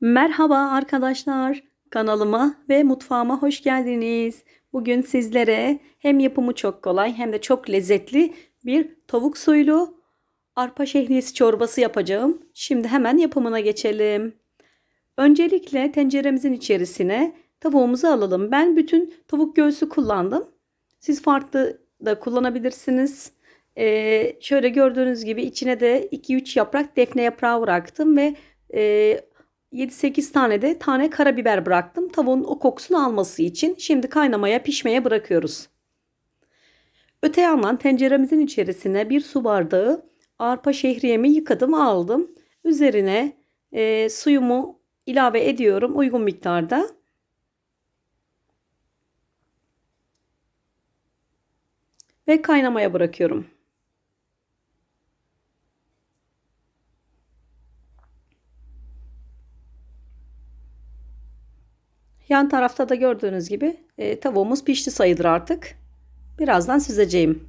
Merhaba arkadaşlar. Kanalıma ve mutfağıma hoş geldiniz. Bugün sizlere hem yapımı çok kolay hem de çok lezzetli bir tavuk suylu arpa şehriyesi çorbası yapacağım. Şimdi hemen yapımına geçelim. Öncelikle tenceremizin içerisine tavuğumuzu alalım. Ben bütün tavuk göğsü kullandım. Siz farklı da kullanabilirsiniz. Ee, şöyle gördüğünüz gibi içine de 2-3 yaprak defne yaprağı bıraktım ve e, 7-8 tane de tane karabiber bıraktım. Tavuğun o kokusunu alması için. Şimdi kaynamaya pişmeye bırakıyoruz. Öte yandan tenceremizin içerisine bir su bardağı arpa şehriyemi yıkadım aldım. Üzerine e, suyumu ilave ediyorum uygun miktarda. Ve kaynamaya bırakıyorum. Yan tarafta da gördüğünüz gibi e, tavuğumuz pişti sayılır artık. Birazdan süzeceğim.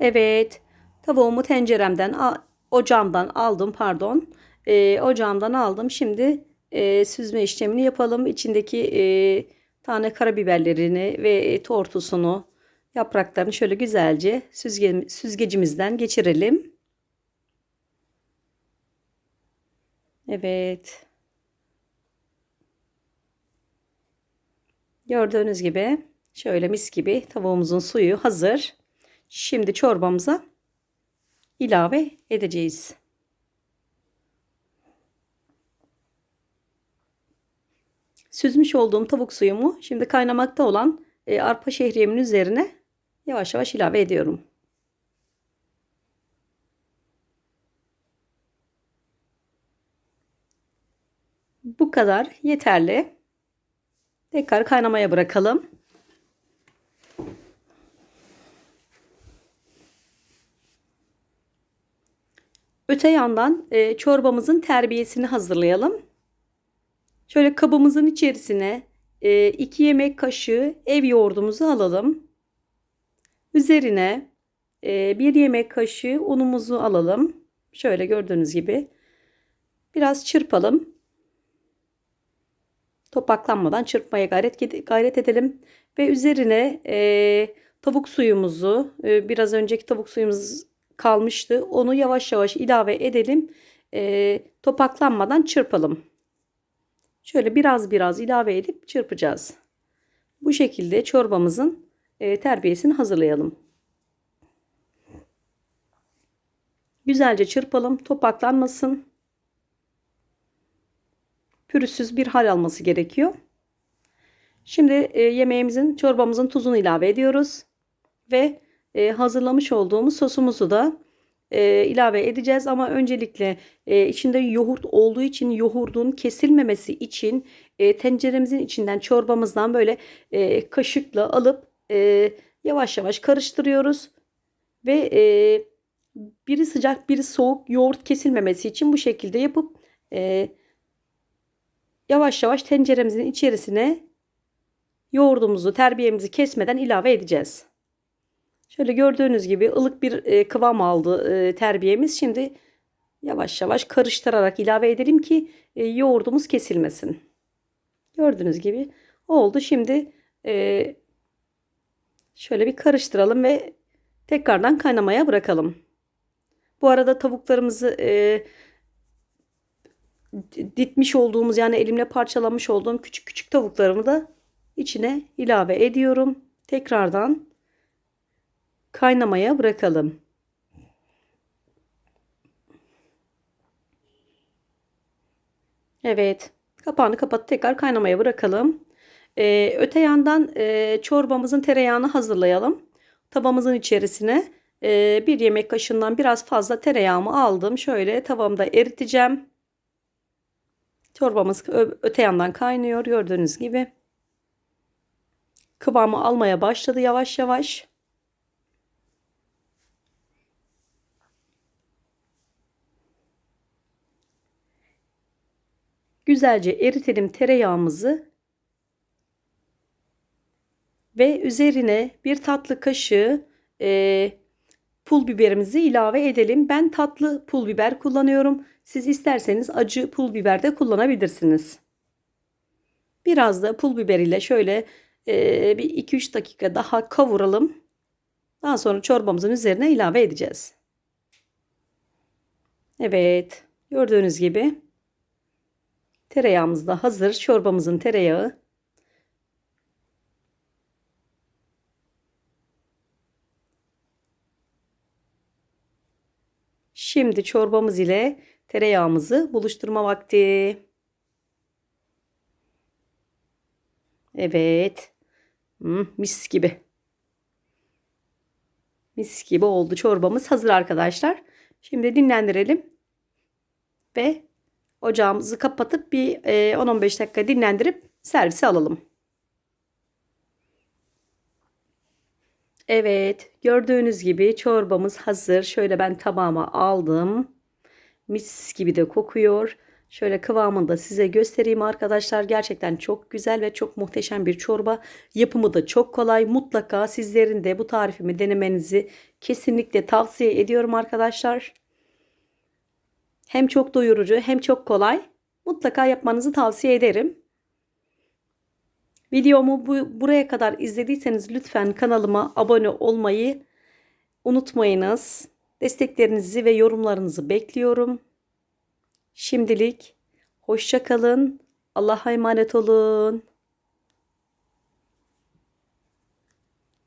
Evet, tavuğumu tenceremden, ocağımdan aldım pardon. E, ocağımdan aldım. Şimdi e, süzme işlemini yapalım. İçindeki e, tane karabiberlerini ve tortusunu, yapraklarını şöyle güzelce süzge, süzgecimizden geçirelim. Evet. Gördüğünüz gibi şöyle mis gibi tavuğumuzun suyu hazır. Şimdi çorbamıza ilave edeceğiz. Süzmüş olduğum tavuk suyumu şimdi kaynamakta olan e, arpa şehriyemin üzerine yavaş yavaş ilave ediyorum. Bu kadar yeterli. Tekrar kaynamaya bırakalım. Öte yandan e, çorbamızın terbiyesini hazırlayalım. Şöyle kabımızın içerisine 2 e, yemek kaşığı ev yoğurdumuzu alalım. Üzerine e, 1 yemek kaşığı unumuzu alalım. Şöyle gördüğünüz gibi. Biraz çırpalım topaklanmadan çırpmaya gayret gayret edelim ve üzerine e, tavuk suyumuzu e, biraz önceki tavuk suyumuz kalmıştı. Onu yavaş yavaş ilave edelim. E, topaklanmadan çırpalım. Şöyle biraz biraz ilave edip çırpacağız. Bu şekilde çorbamızın e, terbiyesini hazırlayalım. Güzelce çırpalım, topaklanmasın pürüzsüz bir hal alması gerekiyor. Şimdi e, yemeğimizin, çorbamızın tuzunu ilave ediyoruz. Ve e, hazırlamış olduğumuz sosumuzu da e, ilave edeceğiz. Ama öncelikle e, içinde yoğurt olduğu için yoğurdun kesilmemesi için e, tenceremizin içinden çorbamızdan böyle e, kaşıkla alıp e, yavaş yavaş karıştırıyoruz. Ve e, biri sıcak biri soğuk yoğurt kesilmemesi için bu şekilde yapıp e, yavaş yavaş tenceremizin içerisine yoğurdumuzu, terbiyemizi kesmeden ilave edeceğiz. Şöyle gördüğünüz gibi ılık bir e, kıvam aldı e, terbiyemiz. Şimdi yavaş yavaş karıştırarak ilave edelim ki e, yoğurdumuz kesilmesin. Gördüğünüz gibi oldu. Şimdi şöyle bir karıştıralım ve tekrardan kaynamaya bırakalım. Bu arada tavuklarımızı ditmiş olduğumuz yani elimle parçalamış olduğum küçük küçük tavuklarımı da içine ilave ediyorum. Tekrardan kaynamaya bırakalım. Evet. Kapağını kapatıp tekrar kaynamaya bırakalım. Ee, öte yandan e, çorbamızın tereyağını hazırlayalım. Tabamızın içerisine e, bir yemek kaşığından biraz fazla tereyağımı aldım. Şöyle tavamda eriteceğim. Çorbamız öte yandan kaynıyor gördüğünüz gibi. Kıvamı almaya başladı yavaş yavaş. Güzelce eritelim tereyağımızı. Ve üzerine bir tatlı kaşığı e, pul biberimizi ilave edelim. Ben tatlı pul biber kullanıyorum. Siz isterseniz acı pul biber de kullanabilirsiniz. Biraz da pul biber ile şöyle e, bir 2-3 dakika daha kavuralım. Daha sonra çorbamızın üzerine ilave edeceğiz. Evet, gördüğünüz gibi tereyağımız da hazır. Çorbamızın tereyağı. Şimdi çorbamız ile tereyağımızı buluşturma vakti. Evet. Hmm, mis gibi. Mis gibi oldu. Çorbamız hazır arkadaşlar. Şimdi dinlendirelim. Ve ocağımızı kapatıp bir 10-15 dakika dinlendirip servise alalım. Evet, gördüğünüz gibi çorbamız hazır. Şöyle ben tabağıma aldım. Mis gibi de kokuyor. Şöyle kıvamını da size göstereyim arkadaşlar. Gerçekten çok güzel ve çok muhteşem bir çorba. Yapımı da çok kolay. Mutlaka sizlerin de bu tarifimi denemenizi kesinlikle tavsiye ediyorum arkadaşlar. Hem çok doyurucu hem çok kolay. Mutlaka yapmanızı tavsiye ederim. Videomu bu, buraya kadar izlediyseniz lütfen kanalıma abone olmayı unutmayınız. Desteklerinizi ve yorumlarınızı bekliyorum. Şimdilik hoşça kalın. Allah'a emanet olun.